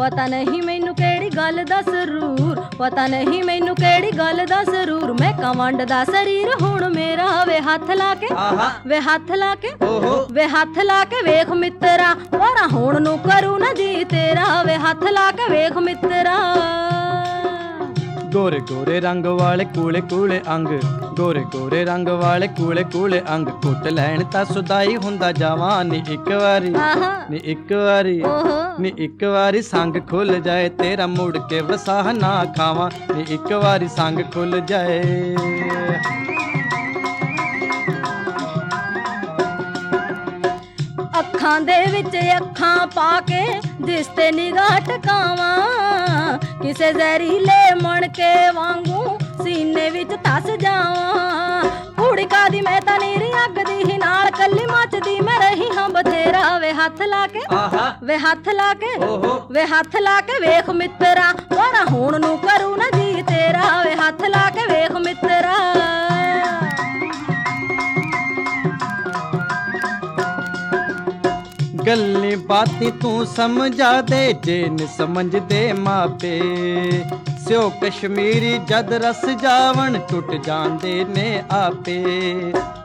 ਪਤਾ ਨਹੀਂ ਮੈਨੂੰ ਕਿਹੜੀ ਗੱਲ ਦਾ ਸਰੂਰ ਪਤਾ ਨਹੀਂ ਮੈਨੂੰ ਕਿਹੜੀ ਗੱਲ ਦਾ ਸਰੂਰ। ਮੈਂ ਕਮੰਡ ਦਾ ਸਰੀਰ ਹੁਣ ਮੇਰਾ ਵੇ ਹੱਥ ਲਾ ਕੇ ਆਹਾ। ਵੇ ਹੱਥ ਲਾ ਕੇ ਓਹੋ। ਵੇ ਹੱਥ ਲਾ ਕੇ ਵੇਖ ਮਿੱਤਰਾ ਪਰ ਹੁਣ ਨੂੰ ਕਰੂ ਨਾ ਜੀ ਤੇਰਾ ਵੇ ਹੱਥ ਲਾ ਕੇ ਵੇਖ ਮਿੱਤਰਾ। ਗੋਰੇ ਗੋਰੇ ਰੰਗ ਵਾਲੇ ਕੂਲੇ ਕੂਲੇ ਅੰਗ ਗੋਰੇ ਗੋਰੇ ਰੰਗ ਵਾਲੇ ਕੂਲੇ ਕੂਲੇ ਅੰਗ ਕੁੱਟ ਲੈਣ ਤਾਂ ਸੁਦਾਈ ਹੁੰਦਾ ਜਾਵਾਂ ਨੀ ਇੱਕ ਵਾਰੀ ਨੀ ਇੱਕ ਵਾਰੀ ਨੀ ਇੱਕ ਵਾਰੀ ਸੰਗ ਖੁੱਲ ਜਾਏ ਤੇਰਾ ਮੁੜ ਕੇ ਵਸਾਹ ਨਾ ਖਾਵਾਂ ਨੀ ਇੱਕ ਵਾਰੀ ਸੰਗ ਖੁੱਲ ਜਾਏ ਅੱਖਾਂ ਦੇ ਵਿੱਚ ਅੱਖਾਂ ਪਾ ਕੇ ਜਿਸ ਤੇ ਨਿਗਾਹ ਟਿਕਾਵਾਂ। ਕਿਸੇ ਜ਼ਹਿਰੀਲੇ ਮਣ ਕੇ ਵਾਂਗੂ ਸੀਨੇ ਵਿੱਚ ਧਸ ਜਾਵਾਂ। ਕੁੜਕਾ ਦੀ ਮੈਂ ਤਾਂ ਨੀਰੀ ਅੱਗ ਦੀ ਹੀ ਨਾਲ ਕੱਲੀ ਮੱਚਦੀ ਮੈਂ ਰਹੀ ਹਾਂ ਬਥੇਰਾ। ਵੇ ਹੱਥ ਲਾ ਕੇ ਆਹਾ। ਵੇ ਹੱਥ ਲਾ ਕੇ ਓਹੋ। ਵੇ ਹੱਥ ਲਾ ਕੇ ਵੇਖ ਮਿੱਤਰਾ। ਪਰ ਹੁਣ ਨੂੰ ਕਰੂ ਨਾ ਜੀ ਤੇਰਾ। ਵੇ ਹੱਥ ਲਾ ਕੇ ਵੇਖ ਮਿੱਤਰਾ। ਗੱਲੀ ਬਾਤੀ ਤੂੰ ਸਮਝਾ ਦੇ ਜੇ ਨ ਸਮਝਦੇ ਮਾਪੇ। ਸਿਓ ਕਸ਼ਮੀਰੀ ਜਦ ਰਸ ਜਾਵਣ ਟੁੱਟ ਜਾਂਦੇ ਨੇ ਆਪੇ।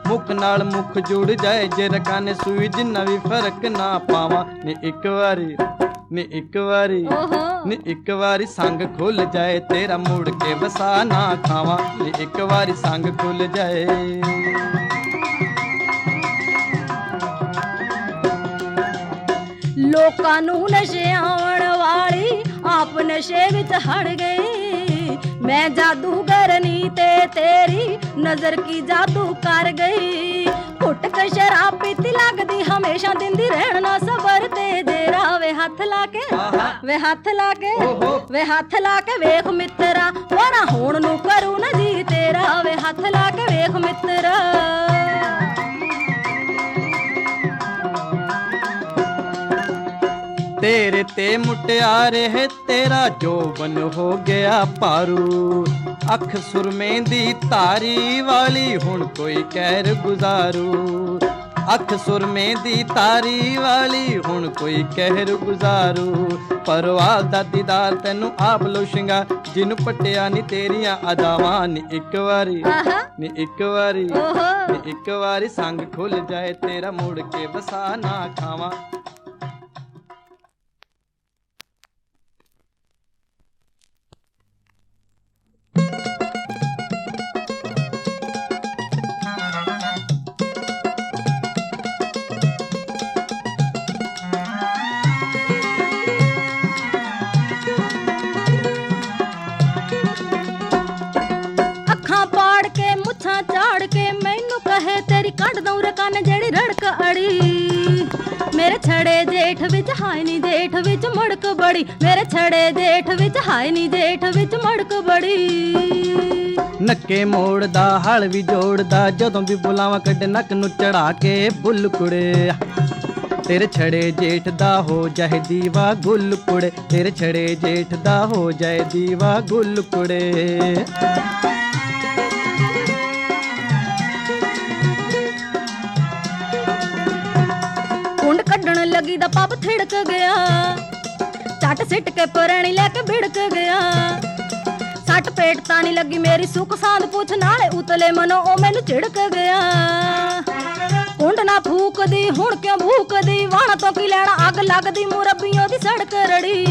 ਮੁਖ ਨਾਲ ਮੁਖ ਜੁੜ ਜਾਏ ਜੇ ਰਕਾਨੇ ਸੂਈ ਜਿੰਨਾ ਵੀ ਫ਼ਰਕ ਨਾ ਪਾਵਾਂ। ਨੇ ਇੱਕ ਵਾਰੀ ਨੇ ਇੱਕ ਵਾਰੀ ਨੀ ਇੱਕ ਵਾਰੀ ਸੰਗ ਖੁੱਲ ਜਾਏ ਤੇਰਾ ਮੁੜ ਕੇ ਵਸਾ ਨਾ ਖਾਵਾਂ। ਨੀ ਇੱਕ ਵਾਰੀ ਸੰਗ ਖੁੱਲ ਜਾਏ। ਲੋਕਾਂ ਨੂੰ ਨਸ਼ੇ ਆਉਣ ਵਾਲੀ ਆਪ ਨਸ਼ੇ ਵਿੱਚ ਹੜ ਗਈ। ਮੈਂ ਜਾਦੂਗਰਨੀ ਤੇ ਤੇਰੀ ਨਜ਼ਰ ਕੀ ਜਾਦੂ ਕਰ ਗਈ। ਘੁੱਟ ਕੇ ਸ਼ਰਾਬ ਪੀਤੀ ਲੱਗਦੀ ਹਮੇਸ਼ਾ ਦਿੰਦੀ ਰਹਿਣਾ ਸਬਰ ਤੇ ਜੇਰਾ ਵੇ ਹੱਥ ਲਾ ਕੇ। ਵੇ ਹੱਥ ਲਾ ਕੇ ਵੇ ਹੱਥ ਲਾ ਕੇ ਵੇਖ ਮਿੱਤਰਾ। ਵਾਰਾ ਹੁਣ ਨੂੰ ਕਰੂ ਨਾ ਜੀ ਤੇਰਾ। ਵੇ ਹੱਥ ਲਾ ਕੇ ਵੇਖ ਮਿੱਤਰਾ। ਤੇਰੇ ਤੇ ਮੁਟਿਆਰੇ ਹੈ ਤੇਰਾ ਜੋਬਨ ਹੋ ਗਿਆ ਪਾਰੂ ਅੱਖ ਸੁਰਮੇ ਦੀ ਤਾਰੀ ਵਾਲੀ ਹੁਣ ਕੋਈ ਕਹਿਰ ਗੁਜ਼ਾਰੂ। ਅੱਖ ਸੁਰਮੇ ਦੀ ਤਾਰੀ ਵਾਲੀ ਹੁਣ ਕੋਈ ਕਹਿਰ ਗੁਜ਼ਾਰੂ। ਪਰਵਾਲ ਦਾ ਦੀਦਾਰ ਤੈਨੂੰ ਆਪ ਲੋਸ਼ਿੰਗਾ ਜਿਹਨੂੰ ਪਟਿਆ ਨਹੀਂ ਤੇਰੀਆਂ ਅਦਾਵਾਂ ਨੀ ਇੱਕ ਵਾਰੀ ਨੀ ਇੱਕ ਵਾਰੀ ਨੀ ਇੱਕ ਵਾਰੀ ਸੰਗ ਖੁੱਲ ਜਾਏ ਤੇਰਾ ਮੁੜ ਕੇ ਵਸਾ ਨਾ ਖਾਵਾਂ। ਕੱਢ ਜਿਹੜੀ ਰੜਕ ਅੜੀ, ਮੇਰੇ ਛੜੇ ਜੇਠ ਵਿੱਚ ਹਾਏ ਨੀ ਜੇਠ ਵਿੱਚ ਮੜਕ ਬੜੀ, ਮੇਰੇ ਛੜੇ ਜੇਠ ਵਿੱਚ ਹਾਏ ਨੀ ਜੇਠ ਵਿੱਚ ਮੜਕ ਬੜੀ। ਨੱਕੇ ਮੋੜਦਾ, ਹਲ ਵੀ ਜੋੜਦਾ, ਜਦੋਂ ਵੀ ਬੁਲਾਵਾਂ ਕੱਢ ਨੱਕ ਨੂੰ ਚੜਾ ਕੇ ਬੁੱਲ ਕੁੜੇ। ਤੇਰੇ ਛੜੇ ਜੇਠ ਦਾ ਹੋ ਜਾਏ ਦੀਵਾ ਗੁੱਲ ਕੁੜੇ, ਤੇਰੇ ਛੜੇ ਜੇਠ ਦਾ ਹੋ ਜਾਏ ਦੀਵਾ ਗੁੱਲ ਕੁੜੇ। ਲੱਗੀ ਥਿੜਕ ਗਿਆ। ਚੱਟ ਸਿੱਟ ਕੇ ਪੁਰਾਣੀ ਲੈ ਕੇ ਭਿੜਕ ਗਿਆ। ਸੱਟ ਪੇਟ ਤਾਂ ਨਹੀਂ ਲੱਗੀ ਮੇਰੀ, ਸੁੱਖ ਸਾਂਦ ਪੁੱਛ ਨਾਲੇ ਉਤਲੇ ਮਨੋਂ ਉਹ ਮੈਨੂੰ ਝਿੜਕ ਗਿਆ। ਕੁੰਡ ਨਾ ਫੂਕਦੀ, ਹੁਣ ਕਿਉਂ ਭੂਕਦੀ ਵਾਣਾ ਤੋਂ ਕੀ ਲੈਣਾ? ਅੱਗ ਲੱਗਦੀ, ਮੁਰੱਬੀਆਂ ਦੀ ਸੜਕ ਰੜੀ।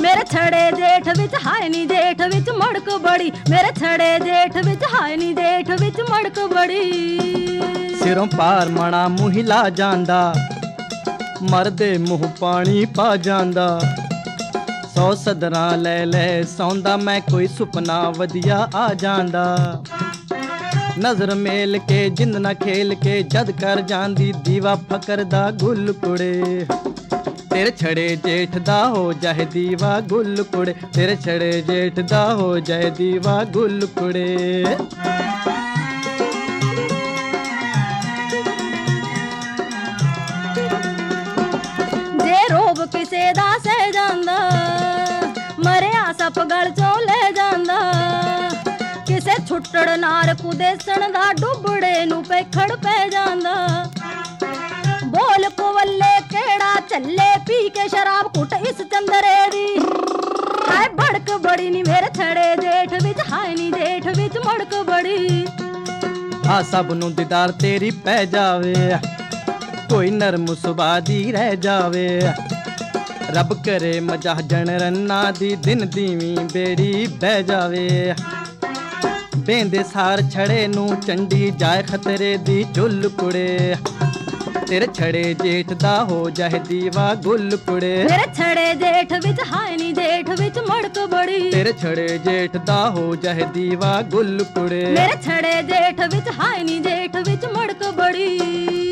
ਮੇਰੇ ਛੜੇ ਜੇਠ ਵਿੱਚ ਹਾਏ ਨੀ ਜੇਠ ਵਿੱਚ ਮੜਕ ਬੜੀ। ਮੇਰੇ ਛੜੇ ਜੇਠ ਵਿੱਚ ਹਾਏ ਨੀ ਜੇਠ ਵਿੱਚ ਮੜਕ ਬੜੀ। ਸਿਰੋਂ ਪਾਰ ਮਣਾ ਮੁਹਿਲਾ ਜਾਂਦਾ। ਮਰਦੇ ਮੂੰਹ ਪਾਣੀ ਪਾ ਜਾਂਦਾ। ਸੌ ਸਦਰਾਂ ਲੈ ਲੈ ਸੌਂਦਾ ਮੈਂ ਕੋਈ ਸੁਪਨਾ ਵਧੀਆ ਆ ਜਾਂਦਾ। ਨਜ਼ਰ ਮੇਲ ਕੇ ਜਿੰਦ ਨਾ ਖੇਲ ਕੇ ਜਦ ਕਰ ਜਾਂਦੀ ਦੀਵਾ ਫਕਰ ਦਾ ਗੁੱਲ ਕੁੜੇ ਤੇਰੇ ਛੜੇ ਜੇਠ ਦਾ ਹੋ ਜਾਏ ਦੀਵਾ ਗੁੱਲ ਕੁੜੇ ਤੇਰੇ ਛੜੇ ਜੇਠ ਦਾ ਹੋ ਜਾਏ ਦੀਵਾ ਗੁੱਲ ਕੁੜੇ ਸੱਪ ਗਲ ਚੋਂ ਲੈ ਜਾਂਦਾ। ਕਿਸੇ ਛੁੱਟੜ ਨਾਰ ਕੁਦੇਸਣ ਦਾ ਡੁੱਬੜੇ ਨੂੰ ਪੇਖੜ ਪੈ ਜਾਂਦਾ। ਬੋਲ ਕੋਵੱਲੇ ਕਿਹੜਾ ਚੱਲੇ ਪੀ ਕੇ ਸ਼ਰਾਬ ਕੁੱਟ ਇਸ ਚੰਦਰੇ ਦੀ। ਹਾਏ ਭੜਕ ਬੜੀ ਨੀ ਮੇਰੇ ਛੜੇ ਜੇਠ ਵਿੱਚ, ਹਾਏ ਨੀ ਜੇਠ ਵਿੱਚ ਮੜਕ ਬੜੀ। ਆ ਸਭ ਨੂੰ ਦੀਦਾਰ ਤੇਰੀ ਪੈ ਜਾਵੇ, ਕੋਈ ਨਰਮ ਸੁਭਾ ਦੀ ਰਹਿ ਜਾਵੇ। ਰੱਬ ਕਰੇ ਮਜਾਹ ਜਣ ਰੰਨਾ ਦੀ ਦਿਨ ਦੀਵੀਂ ਬੇੜੀ ਬਹਿ ਜਾਵੇ। ਬੇਂਦੇ ਸਾਰ ਛੜੇ ਨੂੰ ਚੰਡੀ ਜਾਏ ਖਤਰੇ ਦੀ ਚੁੱਲ ਕੁੜੇ। ਤੇਰੇ ਛੜੇ ਜੇਠ ਦਾ ਹੋ ਜਾਏ ਦੀਵਾ ਗੁੱਲ ਕੁੜੇ। ਮੇਰੇ ਛੜੇ ਜੇਠ ਵਿੱਚ ਹਾਏ ਨੀ ਜੇਠ ਵਿੱਚ ਮੜਕ ਬੜੀ। ਤੇਰੇ ਛੜੇ ਜੇਠ ਦਾ ਹੋ ਜਾਏ ਦੀਵਾ ਗੁੱਲ ਕੁੜੇ। ਮੇਰੇ ਛੜੇ ਜੇਠ ਵਿੱਚ ਹਾਏ ਨੀ ਜੇਠ ਵਿੱਚ ਮੜਕ ਬੜੀ।